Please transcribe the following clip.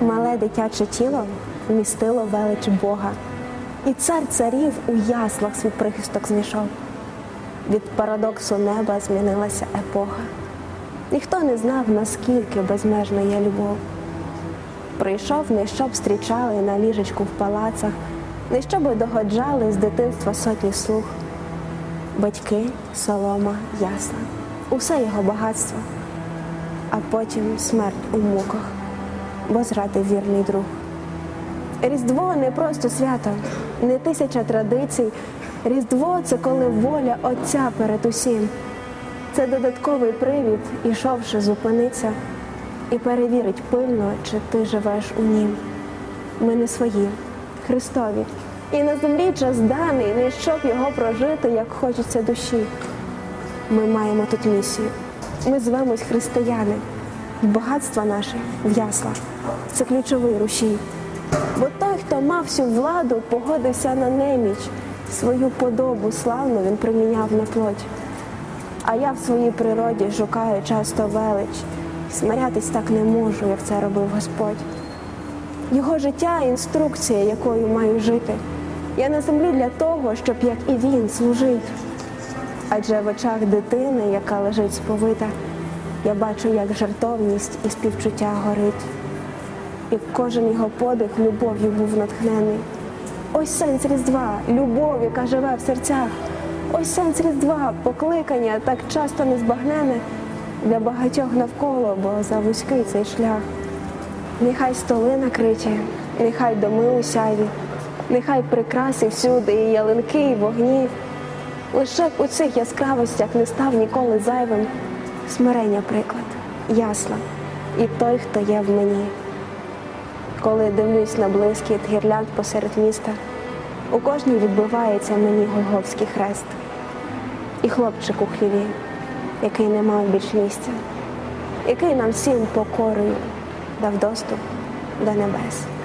Мале дитяче тіло вмістило велич Бога, і цар царів у яслах свій прихисток знайшов. Від парадоксу неба змінилася епоха. Ніхто не знав, наскільки безмежна є любов. Прийшов не щоб зустрічали на ліжечку в палацах, не щоби догоджали з дитинства сотні слуг. Батьки, солома, ясла, усе його багатство, а потім смерть у муках, бо зрадив вірний друг. Різдво не просто свято, не тисяча традицій. Різдво це коли воля Отця перед усім. Це додатковий привід, ішовши, зупиниться і перевірить пильно, чи ти живеш у нім. Ми не свої, Христові. І на землі час даний, не щоб його прожити, як хочеться душі. Ми маємо тут місію. Ми звемось християни. І багатство наше в яслах. Це ключовий рушій. Бо той, хто мав всю владу, погодився на неміч. Свою подобу славну він приміняв на плоть. А я в своїй природі шукаю часто велич, смирятись так не можу, як це робив Господь. Його життя інструкція, якою маю жити. Я на землі для того, щоб як і він служить. Адже в очах дитини, яка лежить сповита, я бачу, як жертовність і співчуття горить. І кожен його подих любов'ю був натхнений. Ось сенс Різдва, любов, яка живе в серцях. Ось сенс Різдва, покликання так часто незбагнене для багатьох навколо, бо за вузький цей шлях. Нехай столи накриті, нехай доми усяві, нехай прикраси всюди, і ялинки, і вогні. Лише у цих яскравостях не став ніколи зайвим смирення приклад, ясла, і той, хто є в мені. Коли дивлюсь на блискіт гірлянд посеред міста, у кожній відбивається мені Голговський хрест і хлопчик у хліві, який не мав більш місця, який нам всім покорою дав доступ до небес.